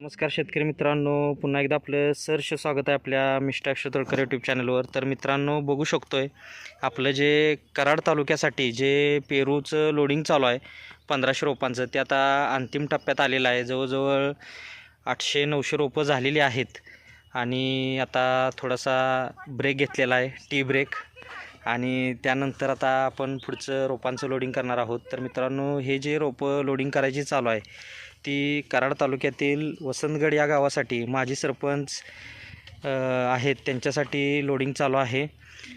नमस्कार शेतकरी मित्रांनो पुन्हा एकदा आपलं सरश स्वागत आहे आपल्या मिस्टर तळकर यूट्यूब चॅनलवर तर मित्रांनो बघू शकतो आहे आपलं जे कराड तालुक्यासाठी जे पेरूचं लोडिंग चालू आहे पंधराशे रोपांचं ते आता अंतिम टप्प्यात आलेलं आहे. जवळजवळ आठशे नऊशे रोपं झालेली आहेत. आणि आता थोडासा ब्रेक घेतलेला आहे टी ब्रेक आणि त्यानंतर आता आपण पुढचं रोपांचं लोडिंग करणार आहोत. तर मित्रांनो हे जे रोपं लोडिंग करायची चालू आहे ती कराड तालुक्यातील वसंतगड या गावासाठी माजी सरपंच आहेत. त्यांच्यासाठी लोडिंग चालू आहे.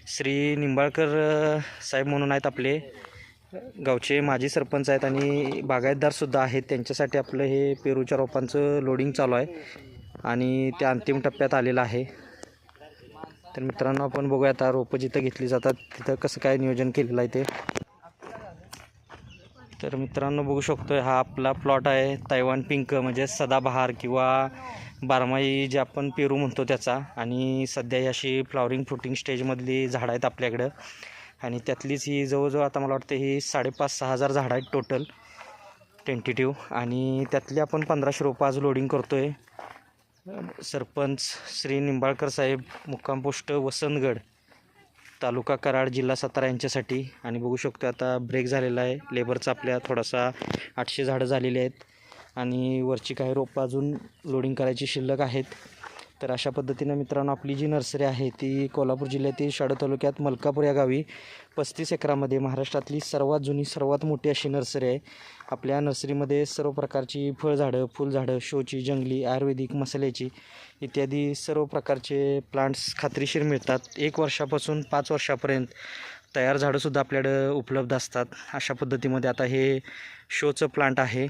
श्री निंबाळकर साहेब म्हणून आहेत आपले. गावचे माजी सरपंच आहेत आणि बागायतदारसुद्धा आहेत. त्यांच्यासाठी आपलं हे पेरूच्या रोपांचं लोडिंग चालू आहे आणि ते अंतिम टप्प्यात आलेलं आहे. तर मित्रांनो आपण बघूया आता रोपं जिथं घेतली जातात तिथं कसं काय नियोजन केलेलं आहे ते. तर मित्रांनो बघू शकतो हा आपला प्लॉट आहे तैवान पिंक म्हणजे सदाबहार किंवा बारमाही जे आपण पेरू म्हणतो त्याचा. आणि सध्या ही अशी फ्लॉवरिंग फ्रुटिंग स्टेजमधली झाडं आहेत आपल्याकडं. आणि त्यातलीच ही जवळजवळ आता मला वाटतं ही साडेपाच सहा हजार झाडं आहेत टोटल टेंटेटिव्ह आणि त्यातली आपण पंधराशे रोपं आज लोडिंग करतो आहे सरपंच श्री निंबाळकर साहेब मुक्काम पोस्ट वसंतगड तालुका कराड जिल्हा सातारा यांच्यासाठी. आणि बघू शकतो आता ब्रेक झालेला आहे. लेबरचा आपल्या थोडासा आठशे झाडं झालेली आहेत. आणि वरची काही रोपं अजून लोडिंग करायची शिल्लक आहेत. तर अशा पद्धतीनं मित्रांनो आपली जी नर्सरी आहे ती कोल्हापूर जिल्ह्यातील शाडू तालुक्यात मलकापूर या गावी पस्तीस एकरामध्ये महाराष्ट्रातली सर्वात जुनी सर्वात मोठी अशी नर्सरी आहे. आपल्या नर्सरीमध्ये सर्व प्रकारची फळझाडं फुलझाडं शोची जंगली आयुर्वेदिक मसाल्याची इत्यादी सर्व प्रकारचे प्लांट्स खात्रीशीर मिळतात. एक वर्षापासून पाच वर्षापर्यंत तयार झाडंसुद्धा आपल्याकडं उपलब्ध असतात. अशा पद्धतीमध्ये आता हे शोचं प्लांट आहे.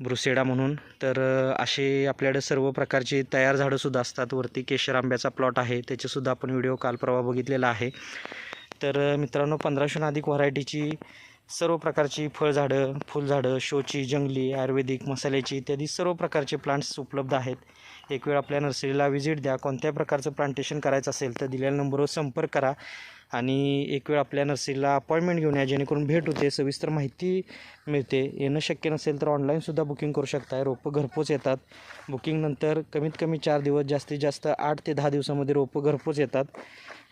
ब्रुसेडा म्हणून. तर असे आपल्याकडे सर्व प्रकारची तयार झाडंसुद्धा असतात. वरती केशर आंब्याचा प्लॉट आहे. त्याचेसुद्धा आपण व्हिडिओ काल परवा बघितलेला आहे. तर मित्रांनो पंधराशेहून अधिक व्हरायटीची सर्व प्रकारची फळझाडं फुलझाडं शोची जंगली आयुर्वेदिक मसाल्याची इत्यादी सर्व प्रकारचे प्लांट्स उपलब्ध आहेत. एक वेळ आपल्या नर्सरीला व्हिजिट द्या. कोणत्या प्रकारचं प्लांटेशन करायचं असेल तर दिलेल्या नंबरवर संपर्क करा. आणि एक वेळ आपल्या नर्सरीला अपॉइंटमेंट घेऊन या. जेणेकरून भेट होते सविस्तर माहिती मिळते. येणं शक्य नसेल तर ऑनलाईनसुद्धा बुकिंग करू शकताय. रोपं घरपोच येतात. बुकिंगनंतर कमीत कमी चार दिवस जास्तीत जास्त आठ ते दहा दिवसामध्ये रोपं घरपोच येतात.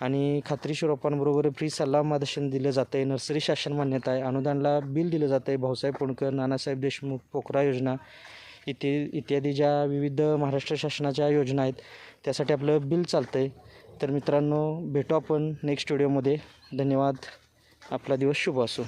आणि खात्रीशीर रोपांबरोबर फ्री सल्ला मार्गदर्शन दिलं जातं आहे नर्सरी शासन मान्यता आहे अनुदानला बिल दिलं जातं आहे भाऊसाहेब पुणकर नानासाहेब देशमुख पोखरा योजना इथे इत्यादी ज्या विविध महाराष्ट्र शासनाच्या योजना आहेत त्यासाठी आपलं बिल चालतं आहे तर मित्रांनो भेटू आपण नेक्स्ट व्हिडिओमध्ये धन्यवाद. आपला दिवस शुभ असो.